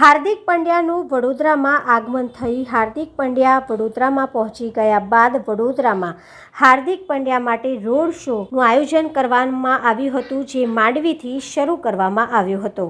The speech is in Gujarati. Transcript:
હાર્દિક પંડ્યાનું વડોદરામાં આગમન થઈ. હાર્દિક પંડ્યા વડોદરામાં પહોંચી ગયા બાદ વડોદરામાં હાર્દિક પંડ્યા માટે રોડ શોનું આયોજન કરવામાં આવ્યું હતું, જે માંડવીથી શરૂ કરવામાં આવ્યો હતો.